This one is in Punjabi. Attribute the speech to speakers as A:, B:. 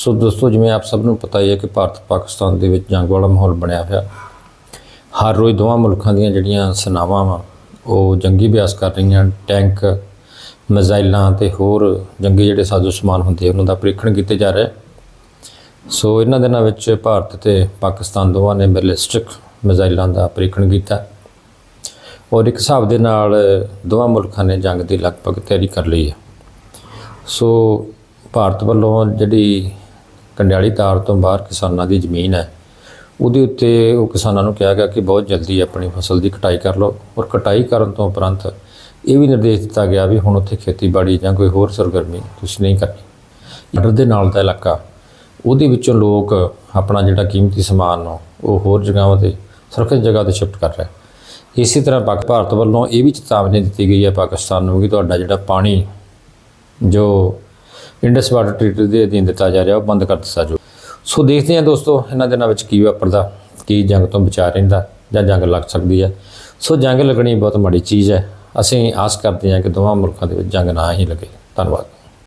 A: ਸੋ ਦੋਸਤੋ, ਜਿਵੇਂ ਆਪ ਸਭ ਨੂੰ ਪਤਾ ਹੀ ਹੈ ਕਿ ਭਾਰਤ ਪਾਕਿਸਤਾਨ ਦੇ ਵਿੱਚ ਜੰਗ ਵਾਲਾ ਮਾਹੌਲ ਬਣਿਆ ਹੋਇਆ। ਹਰ ਰੋਜ਼ ਦੋਵਾਂ ਮੁਲਕਾਂ ਦੀਆਂ ਜਿਹੜੀਆਂ ਸੈਨਾਵਾਂ ਵਾ, ਉਹ ਜੰਗੀ ਅਭਿਆਸ ਕਰ ਰਹੀਆਂ। ਟੈਂਕ, ਮਿਜ਼ਾਈਲਾਂ ਤੇ ਹੋਰ ਜੰਗੀ ਜਿਹੜੇ ਸਾਜ਼ੋ ਸਮਾਨ ਹੁੰਦੇ, ਉਹਨਾਂ ਦਾ ਪ੍ਰੀਖਣ ਕੀਤੇ ਜਾ ਰਿਹਾ। ਸੋ ਇਹਨਾਂ ਦਿਨਾਂ ਵਿੱਚ ਭਾਰਤ ਤੇ ਪਾਕਿਸਤਾਨ ਦੋਵਾਂ ਨੇ ਬੈਲਿਸਟਿਕ ਮਿਜ਼ਾਈਲਾਂ ਦਾ ਪ੍ਰੀਖਣ ਕੀਤਾ। ਔਰ ਇੱਕ ਹਿਸਾਬ ਦੇ ਨਾਲ ਦੋਵਾਂ ਮੁਲਕਾਂ ਨੇ ਜੰਗ ਦੀ ਲਗਭਗ ਤਿਆਰੀ ਕਰ ਲਈ ਹੈ। ਸੋ ਭਾਰਤ ਵੱਲੋਂ ਜਿਹੜੀ ਕੰਡਿਆਲੀ ਤਾਰ ਤੋਂ ਬਾਹਰ ਕਿਸਾਨਾਂ ਦੀ ਜ਼ਮੀਨ ਹੈ। ਉਹਦੇ ਉੱਤੇ ਉਹ ਕਿਸਾਨਾਂ ਨੂੰ ਕਿਹਾ ਗਿਆ ਕਿ ਬਹੁਤ ਜਲਦੀ ਆਪਣੀ ਫਸਲ ਦੀ ਕਟਾਈ ਕਰ ਲਓ ਔਰ ਕਟਾਈ ਕਰਨ ਤੋਂ ਉਪਰੰਤ ਇਹ ਵੀ ਨਿਰਦੇਸ਼ ਦਿੱਤਾ ਗਿਆ ਵੀ ਹੁਣ ਉੱਥੇ ਖੇਤੀਬਾੜੀ ਜਾਂ ਕੋਈ ਹੋਰ ਸਰਗਰਮੀ ਤੁਸੀਂ ਨਹੀਂ ਕਰਨੀ। ਬਾਰਡਰ ਦੇ ਨਾਲ ਦਾ ਇਲਾਕਾ, ਉਹਦੇ ਵਿੱਚੋਂ ਲੋਕ ਆਪਣਾ ਜਿਹੜਾ ਕੀਮਤੀ ਸਮਾਨ ਉਹ ਹੋਰ ਜਗ੍ਹਾਵਾਂ ਤੇ ਸੁਰੱਖਿਅਤ ਜਗ੍ਹਾ ਤੇ ਸ਼ਿਫਟ ਕਰ ਰਹੇ ਇਸੇ ਤਰ੍ਹਾਂ ਪਾਕ ਭਾਰਤ ਵੱਲੋਂ ਇਹ ਵੀ ਚੇਤਾਵਨੀ ਦਿੱਤੀ ਗਈ ਹੈ ਪਾਕਿਸਤਾਨ ਨੂੰ ਕਿ ਤੁਹਾਡਾ ਜਿਹੜਾ ਪਾਣੀ ਜੋ ਇੰਡਸ ਵਾਟਰ ਟ੍ਰੀਟਮੈਂਟ ਦੇ ਅਧੀਨ ਦਿੱਤਾ ਜਾ ਰਿਹਾ, ਉਹ ਬੰਦ ਕਰ ਦਿੱਤਾ ਜੋ ਸੋ ਦੇਖਦੇ ਹਾਂ ਦੋਸਤੋ, ਇਹਨਾਂ ਦਿਨਾਂ ਵਿੱਚ ਕੀ ਵਾਪਰਦਾ, ਕੀ ਜੰਗ ਤੋਂ ਬਚਾ ਰਹਿੰਦਾ ਜਾਂ ਜੰਗ ਲੱਗ ਸਕਦੀ ਹੈ। ਸੋ ਜੰਗ ਲੱਗਣੀ ਬਹੁਤ ਮਾੜੀ ਚੀਜ਼ ਹੈ। ਅਸੀਂ ਆਸ ਕਰਦੇ ਹਾਂ ਕਿ ਦੋਵਾਂ ਮੁਲਕਾਂ ਦੇ ਵਿੱਚ ਜੰਗ ਨਾ ਹੀ ਲੱਗੇ। ਧੰਨਵਾਦ।